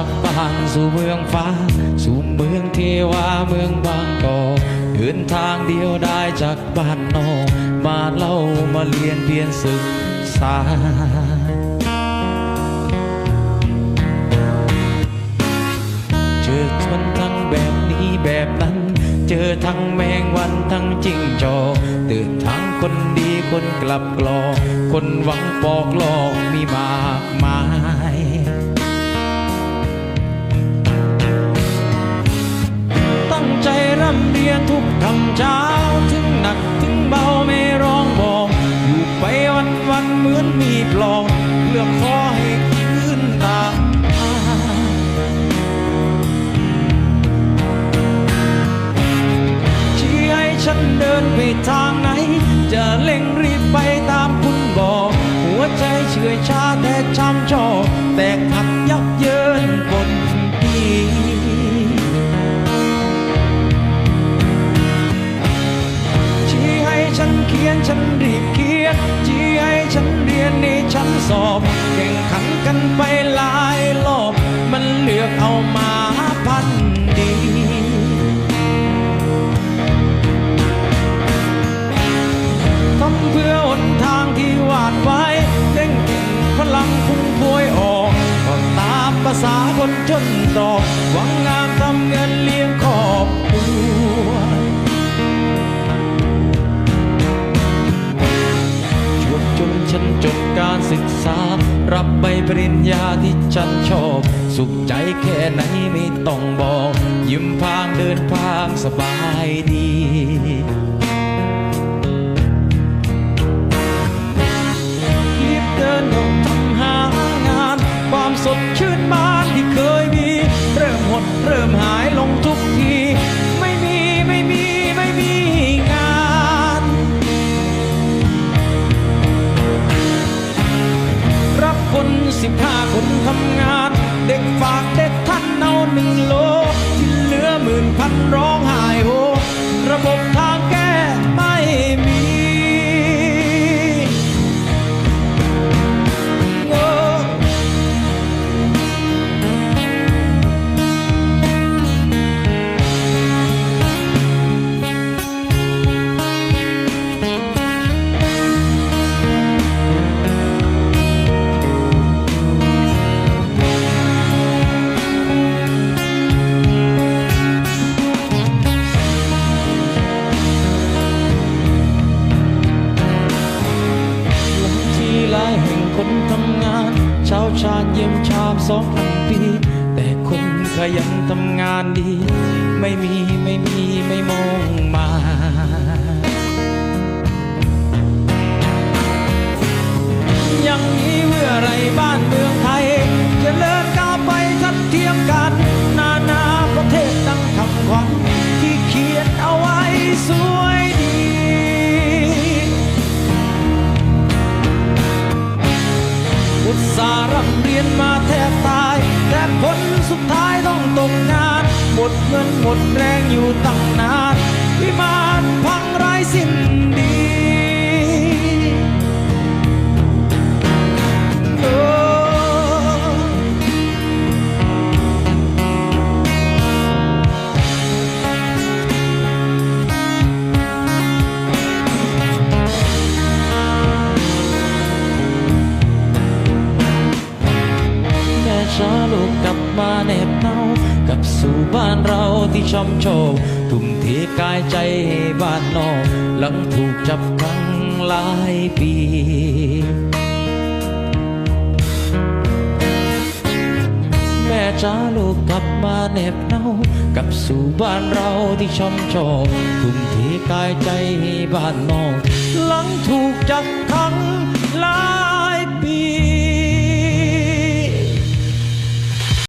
จากบ้านสู่เมืองฟ้า สู่เมืองเทวาเมืองบางกอกเดินทางเดียวได้จากบ้านนอกมาเล่ามาเรียนเพียนศึกษาเจอคนทั้งแบบนี้แบบนั้น เจอทั้งแมงวันทั้งจิ้งจอกตื่นทั้งคนดีคนกลับกลอกคนหวังปอกหลอกมีมากมาย รียนทุกคำเช้าถึงหนักถึงเบาไม่ร้องบอกอยู่ไปวันวันเหมือนมีปลองเลือกขอให้คืนตาชี้ให้ฉันเดินไปทาง ยนฉันรีบเขียนชี้ให้ฉันเรียนนี่ฉันสอบแข่งขันกันไปหลายรอบมันเลือกเอามาพันดีทำเพื่อหนทางที่วาดไว้เร่งเก่งพลังพุ่งพวยออกก็ตามภาษาคนจนตอกหวังงานทำเงินเลี้ยง ฉันจบการศึกษา รับใบปริญญาที่ฉันชอบ สุขใจแค่ไหนไม่ต้องบอก ยิ้มพางเดินพางสบายดี สิบห้าคนทำงาน เด็กฝาก ชาชาญเยี่ยมชามสองพันปี แต่คนขยันทำงานดี ไม่มีไม่มีไม่มองมา สาร่ำเรียนมาแทบตาย แต่ผลสุดท้ายต้องตกงาน หมดเงินหมดแรงอยู่ตั้งนานวิมานพังไร้สิ้น บ้านเราที่ช่ำโชคทุ่มเทกายใจให้บ้านนอกหลังถูกจับขังหลายปีแม่จ้าลูกกลับมาแนบเนากับสู่บ้านเราที่ช่ำชอกทุ่มเทกายใจบ้านนอกหลังถูกจับขังหลาย